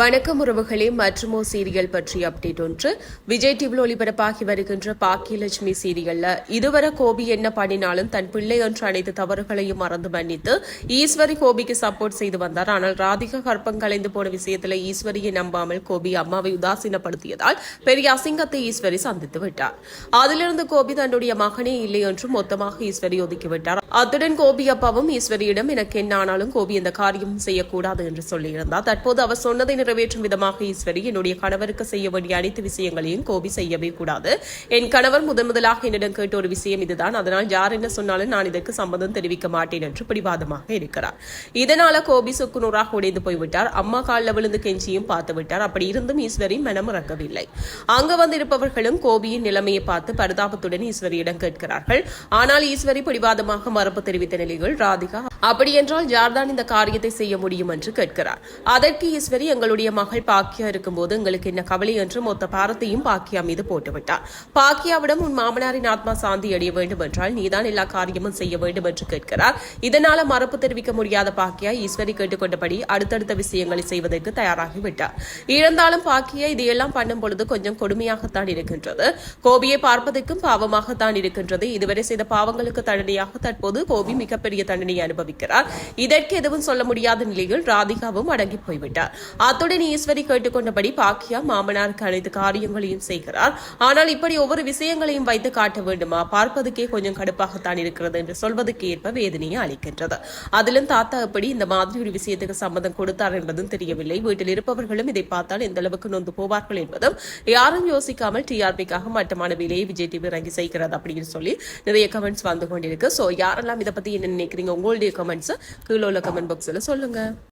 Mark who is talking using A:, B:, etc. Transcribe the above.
A: வணக்கம் உறவுகளே மற்றுமோ சீரியல் பற்றிய அப்டேட் ஒன்று. விஜய் டிவியில் ஒளிபரப்பாகி வருகின்ற பாக்கியலட்சுமி சீரியல்ல இதுவரை கோபி என்ன பண்ணினாலும் தன் பிள்ளை என்று அனைத்து தவறுகளையும் மறந்து மன்னித்து ஈஸ்வரி கோபிக்கு சப்போர்ட் செய்து வந்தார். ஆனால் ராதிகா கற்பம் கலைந்து போன விஷயத்துல ஈஸ்வரியை நம்பாமல் கோபி அம்மாவை உதாசீனப்படுத்தியதால் பெரிய அசிங்கத்தை ஈஸ்வரி சந்தித்து விட்டார். அதிலிருந்து கோபி தன்னுடைய மகனே இல்லை என்றும் மொத்தமாக ஈஸ்வரி ஒதுக்கிவிட்டார் அத்துடன் கோபி அப்பாவும் ஈஸ்வரியிடம் எனக்கு என்ன ஆனாலும் கோபி இந்த காரியம் செய்யக்கூடாது என்று சொல்லியிருந்தார். தற்போது அவர் சொன்னதை நிறைவேற்றும் விதமாக ஈஸ்வரி என்னுடைய கணவருக்கு செய்ய வேண்டிய அனைத்து விஷயங்களையும் கோபி செய்யவே கூடாது. என் கணவர் முதன் முதலாக என்னிடம் கேட்ட ஒரு விஷயம் இதுதான். அதனால் யார் என்ன சொன்னாலும் நான் இதற்கு சம்மதம் தெரிவிக்க மாட்டேன் என்று பிடிவாதமாக இருக்கிறார். இதனால கோபி சுக்குநூறாக உடைந்து போய்விட்டார். அம்மா காலில் விழுந்து கெஞ்சியும் பார்த்து விட்டார். அப்படி இருந்தும் ஈஸ்வரி மனமுறக்கவில்லை அங்கு வந்திருப்பவர்களும் கோபியின் நிலைமையை பார்த்து பரிதாபத்துடன் ஈஸ்வரியிடம் கேட்கிறார்கள். ஆனால் ஈஸ்வரி பிடிவாதமாக மறுப்பு தெரிவித்த நிலையில் ராதிகா அப்படியென்றால் யார்தான் இந்த காரியத்தை செய்ய முடியும்? என்று கேட்கிறார். அதற்கு ஈஸ்வரி எங்களுடைய மகள் பாக்கியா இருக்கும்போது எங்களுக்கு என்ன கவலை என்று மொத்த பாரத்தையும் பாக்கியா மீது போட்டுவிட்டார். பாக்கியாவிடம் உன் மாமனாரின் ஆத்மா சாந்தி அடைய வேண்டும் என்றால் நீதான் எல்லா காரியமும் செய்ய வேண்டும் என்று கேட்கிறார். இதனால மறுப்பு தெரிவிக்க முடியாத பாக்கியா ஈஸ்வரி கேட்டுக்கொண்டபடி அடுத்தடுத்த விஷயங்களை செய்வதற்கு தயாராகிவிட்டார் இழந்தாலும் பாக்கியா இதையெல்லாம் பண்ணும் பொழுது கொஞ்சம் கொடுமையாகத்தான் இருக்கின்றது. கோபியை பார்ப்பதற்கும் பாவமாகத்தான் இருக்கின்றது. இதுவரை செய்த பாவங்களுக்கு தண்டனையாக தற்போது கோபி மிகப்பெரிய தண்டனையை அனுபவிக்கிறார். இதற்கு எதுவும் சொல்ல முடியாத நிலையில் ராதிகாவும் அடங்கி போய்விட்டார். அத்துடன் ஈஸ்வரி கேட்டுக்கொண்டபடி பாக்கியா மாமனாருக்கு அனைத்து காரியங்களையும் செய்கிறார். ஆனால் இப்படி ஒவ்வொரு விஷயங்களையும் வைத்து காட்ட வேண்டுமா? பார்ப்பதுக்கே கொஞ்சம் கடுப்பாகத்தான் இருக்கிறது என்று சொல்வதற்கு ஏற்ப வேதனையை அளிக்கின்றது. அதிலும் தாத்தா எப்படி இந்த மாதிரி ஒரு விஷயத்துக்கு சம்மதம் கொடுத்தார் என்பதும் தெரியவில்லை. வீட்டில் இருப்பவர்களும் இதை பார்த்தால் எந்த அளவுக்கு நொந்து போவார்கள் என்பதும் யாரும் யோசிக்காமல் டிஆர்பிக்காக மட்டமான விலையை விஜய் டிவி இறங்கி செய்கிறது அப்படின்னு சொல்லி நிறைய கமெண்ட்ஸ் வந்து கொண்டிருக்கு. ஸோ யாரெல்லாம் இதை பத்தி என்ன நினைக்கிறீங்க? உங்களுடைய கமெண்ட்ஸ் கீழே உள்ள கமெண்ட் பாக்ஸில் சொல்லுங்க.